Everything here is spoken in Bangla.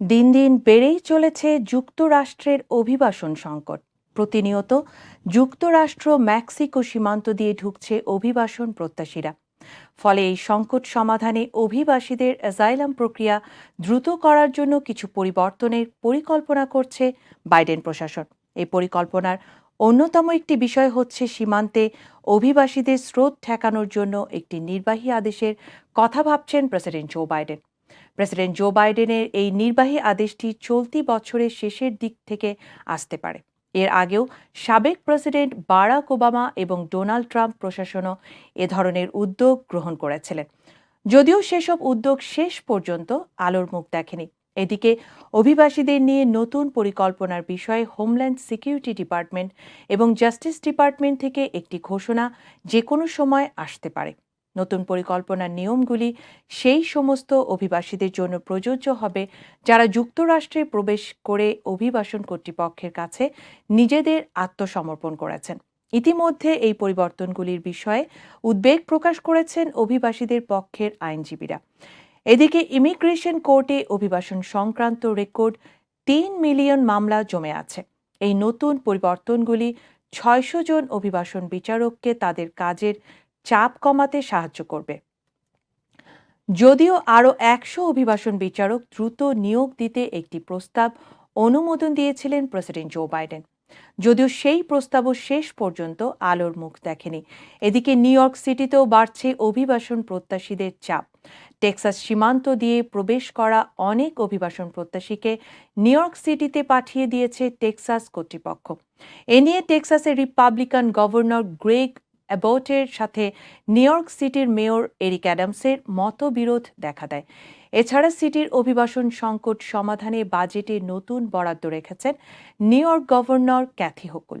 দিন দিন বেড়েই চলেছে যুক্তরাষ্ট্রের অভিবাসন সংকট। প্রতিনিয়ত যুক্তরাষ্ট্র মেক্সিকো সীমান্ত দিয়ে ঢুকছে অভিবাসন প্রত্যাশীরা। ফলে এই সংকট সমাধানে অভিবাসীদের অ্যাজাইলাম প্রক্রিয়া দ্রুত করার জন্য কিছু পরিবর্তনের পরিকল্পনা করছে বাইডেন প্রশাসন। এই পরিকল্পনার অন্যতম একটি বিষয় হচ্ছে সীমান্তে অভিবাসীদের স্রোত ঠেকানোর জন্য একটি নির্বাহী আদেশের কথা ভাবছেন president Joe Biden. President Joe বাইডেনের এই নির্বাহী আদেশটি চলতি বছরের শেষের দিক থেকে আসতে পারে। এর আগেও সাবেক প্রেসিডেন্ট বারাক ওবামা এবং ডোনাল্ড ট্রাম্প প্রশাসনও এ ধরনের উদ্যোগ গ্রহণ করেছিলেন। যদিও সেসব উদ্যোগ শেষ পর্যন্ত আলোর মুখ দেখেনি। এদিকে অভিবাসীদের নিয়ে নতুন পরিকল্পনার বিষয়ে হোমল্যান্ড সিকিউরিটি ডিপার্টমেন্ট এবং জাস্টিস ডিপার্টমেন্ট থেকে একটি ঘোষণা যে কোনো সময় আসতে পারে। নতুন পরিকল্পনার নিয়মগুলি সেই সমস্ত অভিবাসীদের জন্য প্রযোজ্য হবে যারা যুক্তরাষ্ট্রে প্রবেশ করে অভিবাসন কর্তৃপক্ষের কাছে নিজেদের আত্মসমর্পণ করেছেন। ইতিমধ্যে এই পরিবর্তনগুলির বিষয়ে উদ্বেগ প্রকাশ করেছেন অভিবাসীদের পক্ষের আইনজীবীরা। এদিকে ইমিগ্রেশন কোর্টে অভিবাসন সংক্রান্ত রেকর্ড তিন মিলিয়ন মামলা জমে আছে। এই নতুন পরিবর্তনগুলি ছয়শো জন অভিবাসন বিচারককে তাদের কাজের চাপ কমাতে সাহায্য করবে। যদিও আরও একশো অভিবাসন বিচারক দ্রুত নিয়োগ দিতে একটি প্রস্তাব অনুমোদন দিয়েছিলেন প্রেসিডেন্ট জো বাইডেন। যদিও সেই প্রস্তাবও শেষ পর্যন্ত আলোর মুখ দেখেনি। এদিকে নিউ ইয়র্ক সিটিতেও বাড়ছে অভিবাসন প্রত্যাশীদের চাপ। টেক্সাস সীমান্ত দিয়ে প্রবেশ করা অনেক অভিবাসন প্রত্যাশীকে নিউ ইয়র্ক সিটিতে পাঠিয়ে দিয়েছে টেক্সাস কর্তৃপক্ষ। এ নিয়ে টেক্সাসের রিপাবলিকান গভর্নর গ্রেগ অ্যাবোটের সাথে নিউ ইয়র্ক সিটির মেয়র এরিক অ্যাডামসের মতবিরোধ দেখা দেয়। এছাড়া সিটির অভিবাসন সংকট সমাধানে বাজেটে নতুন বরাদ্দ রেখেছেন New York governor Kathy Hochul.